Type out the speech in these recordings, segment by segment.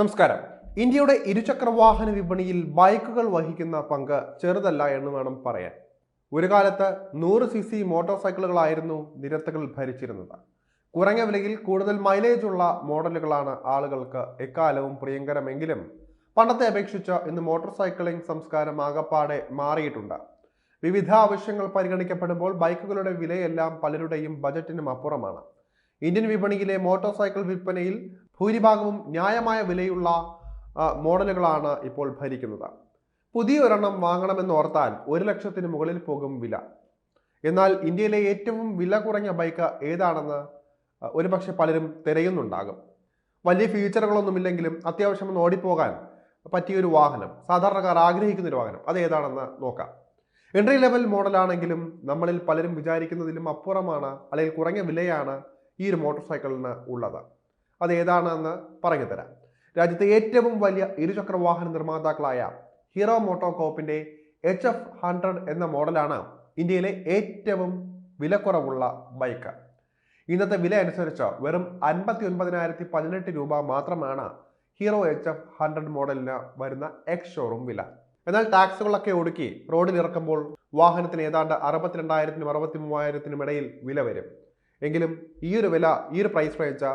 നമസ്കാരം. ഇന്ത്യയുടെ ഇരുചക്രവാഹന വിപണിയിൽ ബൈക്കുകൾ വഹിക്കുന്ന പങ്ക് ചെറുതല്ല എന്ന് വേണം പറയാൻ. ഒരു കാലത്ത് നൂറ് സി സി മോട്ടോർ സൈക്കിളുകളായിരുന്നു നിരത്തുകൾ ഭരിച്ചിരുന്നത്. കുറഞ്ഞ വിലയിൽ കൂടുതൽ മൈലേജ് ഉള്ള മോഡലുകളാണ് ആളുകൾക്ക് എക്കാലവും പ്രിയങ്കരമെങ്കിലും പണ്ടത്തെ അപേക്ഷിച്ച് ഇന്ന് മോട്ടോർ സൈക്കിളിംഗ് സംസ്കാരം ആകപ്പാടെ മാറിയിട്ടുണ്ട്. വിവിധ ആവശ്യങ്ങൾ പരിഗണിക്കപ്പെടുമ്പോൾ ബൈക്കുകളുടെ വിലയെല്ലാം പലരുടെയും ബജറ്റിനും അപ്പുറമാണ്. ഇന്ത്യൻ വിപണിയിലെ മോട്ടോർ സൈക്കിൾ വിൽപ്പനയിൽ ഭൂരിഭാഗവും ന്യായമായ വിലയുള്ള മോഡലുകളാണ് ഇപ്പോൾ ഭരിക്കുന്നത്. പുതിയ ഒരെണ്ണം വാങ്ങണമെന്ന് ഓർത്താൽ ഒരു ലക്ഷത്തിന് മുകളിൽ പോകും വില. എന്നാൽ ഇന്ത്യയിലെ ഏറ്റവും വില കുറഞ്ഞ ബൈക്ക് ഏതാണെന്ന് ഒരുപക്ഷെ പലരും തിരയുന്നുണ്ടാകും. വലിയ ഫീച്ചറുകളൊന്നുമില്ലെങ്കിലും അത്യാവശ്യം ഒന്ന് ഓടിപ്പോകാൻ പറ്റിയൊരു വാഹനം സാധാരണക്കാർ ആഗ്രഹിക്കുന്ന ഒരു വാഹനം അത് ഏതാണെന്ന് നോക്കാം. എൻട്രി ലെവൽ മോഡലാണെങ്കിലും നമ്മളിൽ പലരും വിചാരിക്കുന്നതിലും അപ്പുറമാണ് അല്ലെങ്കിൽ കുറഞ്ഞ വിലയാണ് ഈ ഒരു മോട്ടോർ സൈക്കിളിന് ഉള്ളത്. അത് ഏതാണെന്ന് പറഞ്ഞു തരാം രാജ്യത്തെ ഏറ്റവും വലിയ ഇരുചക്ര വാഹന നിർമ്മാതാക്കളായ ഹീറോ മോട്ടോകോപ്പിന്റെ എച്ച് എഫ് ഹൺഡ്രഡ് എന്ന മോഡലാണ് ഇന്ത്യയിലെ ഏറ്റവും വിലക്കുറവുള്ള ബൈക്ക്. ഇന്നത്തെ വില അനുസരിച്ച് വെറും അൻപത്തി ഒൻപതിനായിരത്തി പതിനെട്ട് രൂപ മാത്രമാണ് ഹീറോ എച്ച് എഫ് ഹൺഡ്രഡ് മോഡലിന് വരുന്ന എക്സ് ഷോറൂം വില. എന്നാൽ ടാക്സുകളൊക്കെ ഒടുക്കി റോഡിൽ ഇറക്കുമ്പോൾ വാഹനത്തിന് ഏതാണ്ട് അറുപത്തിരണ്ടായിരത്തിനും അറുപത്തി മൂവായിരത്തിനും ഇടയിൽ വില വരും. എങ്കിലും ഈ ഒരു വില ഈ ഒരു പ്രൈസ് റേഞ്ച്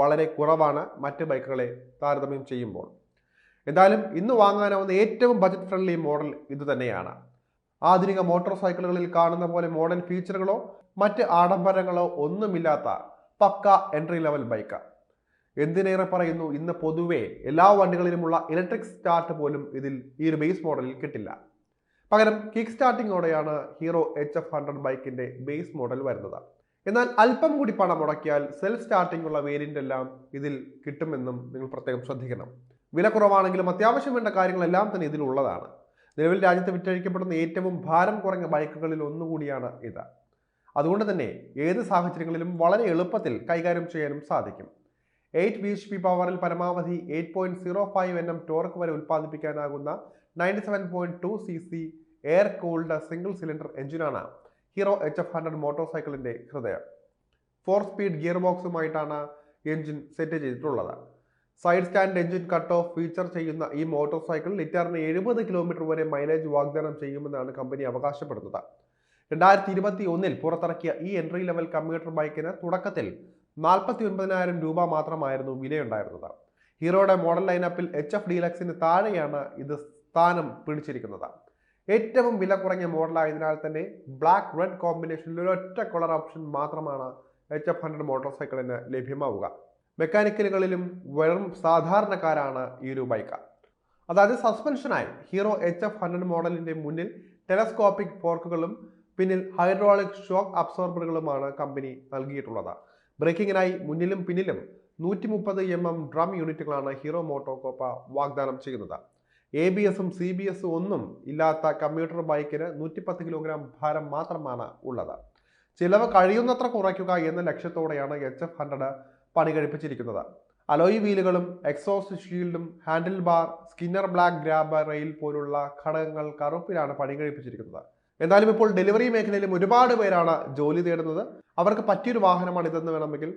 വളരെ കുറവാണ് മറ്റ് ബൈക്കുകളെ താരതമ്യം ചെയ്യുമ്പോൾ. എന്തായാലും ഇന്ന് വാങ്ങാനാവുന്ന ഏറ്റവും ബജറ്റ് ഫ്രണ്ട്ലി മോഡൽ ഇത് തന്നെയാണ്. ആധുനിക മോട്ടോർ സൈക്കിളുകളിൽ കാണുന്ന പോലെ മോഡേൺ ഫീച്ചറുകളോ മറ്റ് ആഡംബരങ്ങളോ ഒന്നുമില്ലാത്ത പക്ക എൻട്രി ലെവൽ ബൈക്ക് എന്തിനേറെ പറയുന്നു? ഇന്ന് പൊതുവേ എല്ലാ വണ്ടികളിലുമുള്ള ഇലക്ട്രിക് സ്റ്റാർട്ട് പോലും ഇതിൽ ഈ ഒരു ബേസ് മോഡലിൽ കിട്ടില്ല. പകരം കിക്ക് സ്റ്റാർട്ടിങ്ങോടെയാണ് ഹീറോ എച്ച് എഫ് ഹൺഡ്രഡ് ബൈക്കിന്റെ ബേസ് മോഡൽ വരുന്നത്. എന്നാൽ അല്പം കൂടി പണം മുടക്കിയാൽ സെൽഫ് സ്റ്റാർട്ടിംഗ് ഉള്ള വേരിയന്റ് എല്ലാം ഇതിൽ കിട്ടുമെന്നും നിങ്ങൾ പ്രത്യേകം ശ്രദ്ധിക്കണം. വില കുറവാണെങ്കിലും അത്യാവശ്യം വേണ്ട കാര്യങ്ങളെല്ലാം തന്നെ ഇതിലുള്ളതാണ് നിലവിൽ രാജ്യത്ത് വിറ്റഴിക്കപ്പെടുന്ന ഏറ്റവും ഭാരം കുറഞ്ഞ ബൈക്കുകളിൽ ഒന്നുകൂടിയാണ് ഇത്. അതുകൊണ്ട് തന്നെ ഏത് സാഹചര്യങ്ങളിലും വളരെ എളുപ്പത്തിൽ കൈകാര്യം ചെയ്യാനും സാധിക്കും. എയ്റ്റ് ബി എച്ച് പി പവറിൽ പരമാവധി eight point zero five N M torque വരെ ഉൽപ്പാദിപ്പിക്കാനാകുന്ന ninety seven point two C C air cooled single cylinder എഞ്ചിനാണ് Hero H F hundred motor സൈക്കിളിന്റെ ഹൃദയം. ഫോർ സ്പീഡ് ഗിയർ ബോക്സുമായിട്ടാണ് എഞ്ചിൻ സെറ്റ് ചെയ്തിട്ടുള്ളത്. Side stand engine cut off feature ചെയ്യുന്ന ഈ motor cycle ലിറ്ററിന് എഴുപത് കിലോമീറ്റർ വരെ മൈലേജ് വാഗ്ദാനം ചെയ്യുമെന്നാണ് കമ്പനി അവകാശപ്പെടുന്നത്. രണ്ടായിരത്തി ഇരുപത്തി ഒന്നിൽ പുറത്തിറക്കിയ ഈ എൻട്രി ലെവൽ കമ്പ്യൂട്ടർ ബൈക്കിന് തുടക്കത്തിൽ നാൽപ്പത്തി ഒൻപതിനായിരം രൂപ മാത്രമായിരുന്നു വിലയുണ്ടായിരുന്നത്. ഹീറോയുടെ മോഡൽ ലൈനപ്പിൽ എച്ച് എഫ് ഡീലക്സിന് താഴെയാണ് ഇത് സ്ഥാനം പിടിച്ചിരിക്കുന്നത്. ഏറ്റവും വില കുറഞ്ഞ മോഡലായതിനാൽ തന്നെ ബ്ലാക്ക് റെഡ് കോമ്പിനേഷനിൽ ഒരൊറ്റ കളർ ഓപ്ഷൻ മാത്രമാണ് എച്ച് എഫ് ഹൺഡ്രഡ് മോട്ടോർ സൈക്കിളിന് ലഭ്യമാവുക. മെക്കാനിക്കലുകളിലും വെറും സാധാരണക്കാരാണ് ഈ ഒരു ബൈക്ക് അതായത് സസ്പെൻഷനായി ഹീറോ എച്ച് എഫ് ഹൺഡ്രഡ് മോഡലിന്റെ മുന്നിൽ ടെലസ്കോപ്പിക് ഫോർക്കുകളും പിന്നിൽ ഹൈഡ്രോളിക് ഷോക്ക് അബ്സോർബറുകളുമാണ് കമ്പനി നൽകിയിട്ടുള്ളത്. ബ്രേക്കിങ്ങിനായി മുന്നിലും പിന്നിലും നൂറ്റി മുപ്പത് എം എം ഡ്രം യൂണിറ്റുകളാണ് ഹീറോ മോട്ടോകോപ്പ വാഗ്ദാനം ചെയ്യുന്നത്. എ ബി എസും സി ബി എസും ഒന്നും ഇല്ലാത്ത കമ്പ്യൂട്ടർ ബൈക്കിന് നൂറ്റിപ്പത്ത് കിലോഗ്രാം ഭാരം മാത്രമാണ് ഉള്ളത്. ചിലവ് കഴിയുന്നത്ര കുറയ്ക്കുക എന്ന ലക്ഷ്യത്തോടെയാണ് എച്ച് എഫ് ഹൺഡ്രഡ് പണി കഴിപ്പിച്ചിരിക്കുന്നത്. അലോയ് വീലുകളും എക്സോസ്റ്റ് ഷീൽഡും ഹാൻഡിൽ ബാർ സ്കിന്നർ ബ്ലാക്ക് ഗ്രാബ് റെയിൽ പോലുള്ള ഘടകങ്ങൾ കറുപ്പിലാണ് പണി കഴിപ്പിച്ചിരിക്കുന്നത്. എന്നാലും ഇപ്പോൾ ഡെലിവറി മേഖലയിലും ഒരുപാട് പേരാണ് ജോലി തേടുന്നത്. അവർക്ക് പറ്റിയൊരു വാഹനമാണ് ഇതെന്ന് വേണമെങ്കിൽ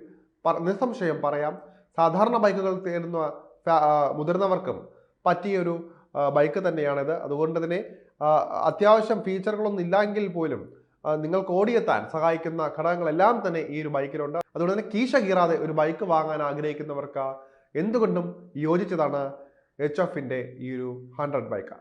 നിസ്സംശയം പറയാം. സാധാരണ ബൈക്കുകൾ തേടുന്ന മുതിർന്നവർക്കും പറ്റിയൊരു ബൈക്ക് തന്നെയാണിത്. അതുകൊണ്ട് തന്നെ അത്യാവശ്യം ഫീച്ചറുകളൊന്നും ഇല്ലെങ്കിൽ പോലും നിങ്ങൾക്ക് ഓടിയെത്താൻ സഹായിക്കുന്ന ഘടകങ്ങളെല്ലാം തന്നെ ഈ ഒരു ബൈക്കിലുണ്ട്. അതുകൊണ്ട് തന്നെ കീശ കീറാതെ ഒരു ബൈക്ക് വാങ്ങാൻ ആഗ്രഹിക്കുന്നവർക്ക് എന്തുകൊണ്ടും യോജിച്ചതാണ് എച്ച് എഫിന്റെ ഈ ഒരു ഹൺഡ്രഡ് ബൈക്ക്